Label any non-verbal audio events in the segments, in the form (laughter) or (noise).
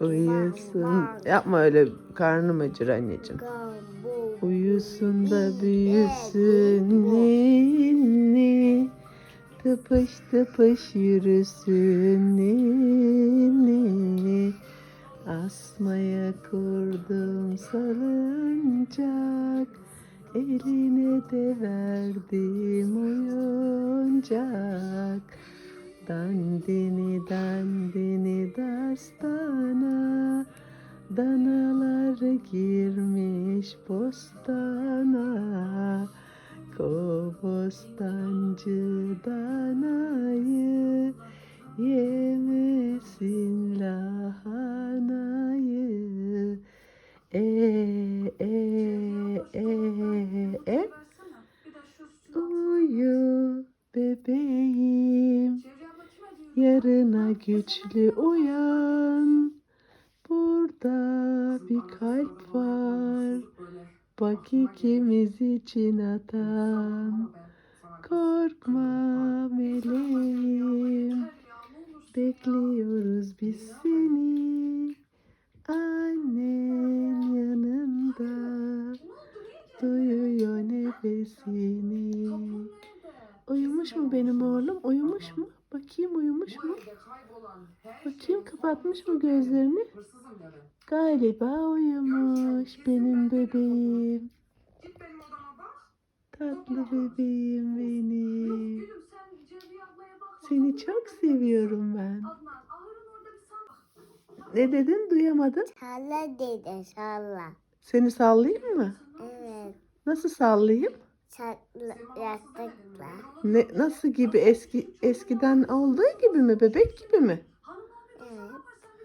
Uyusun. Yapma öyle karnım acır anneciğim. Uyusun da büyüsün ninni. Tıpış tıpış yürüsün ninni. Asmaya kurdum salıncak. Eline de verdim oyuncak. Dandini dandini dastana. Danalar girmiş bostana Kobostancı danayı Yarına güçlü uyan. Burada bir kalp var. Bak ikimiz için atan. Korkma meleğim Bekliyoruz biz seni. Annen yanında. Duyuyor nefesini. Uyumuş mu benim oğlum? Uyumuş mu? Bakayım uyumuş mu? Bakayım kapatmış mı gözlerini? Galiba uyumuş benim bebeğim. Tatlı bebeğim benim. Seni çok seviyorum ben. Ne dedin duyamadım. Salla dedi salla. Seni sallayayım mı? Evet. Nasıl sallayayım? Yastıkla. Ne, nasıl gibi eski eskiden olduğu gibi mi bebek gibi mi? Evet.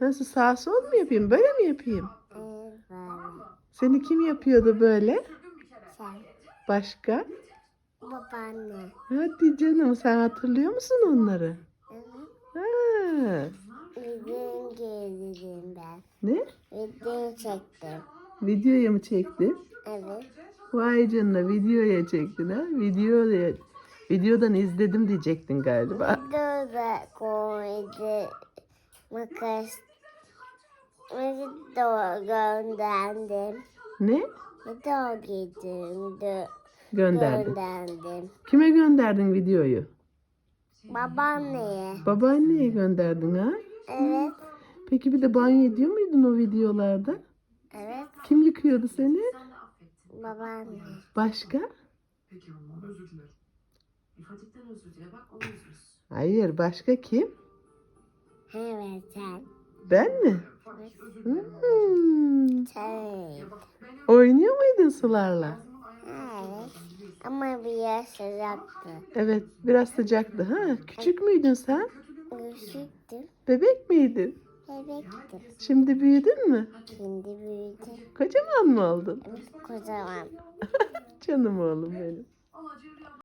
Nasıl sağ sol mu yapayım böyle mi yapayım? Evet. Seni kim yapıyordu böyle? Sen. Başka? Babaanne. Hadi canım sen hatırlıyor musun onları? Evet. Ha, Video ben. ne? Video çektim. Videoya mı çektin? Evet. Vay canına videoya çektin ha? Videoya, videodan izledim diyecektin galiba. Videoda koydu. Makas. Video gönderdim. Ne? Video gittim. Gönderdin. Gönderdim. Kime gönderdin videoyu? Babaanneye. Babaanneye gönderdin ha? Evet. Peki bir de banyo ediyor muydun o videolarda? Evet. Kim yıkıyordu seni? Babaanne. Başka? Peki ondan özür dilerim. İfadetten özür dile bak onu üzmüş. Hayır başka kim? Evet sen. Ben mi? Fakir özür dilerim. Hmm. Sen. Oynuyor muydun sularla? Evet. Ama bir yer sıcaktı. Evet biraz sıcaktı ha. Küçük müydün sen? Üşüktüm. Bebek miydin? Bebektim. Şimdi büyüdün mü? Şimdi büyüdüm. Kocaman mı oldun? Kocaman. (laughs) Canım oğlum benim.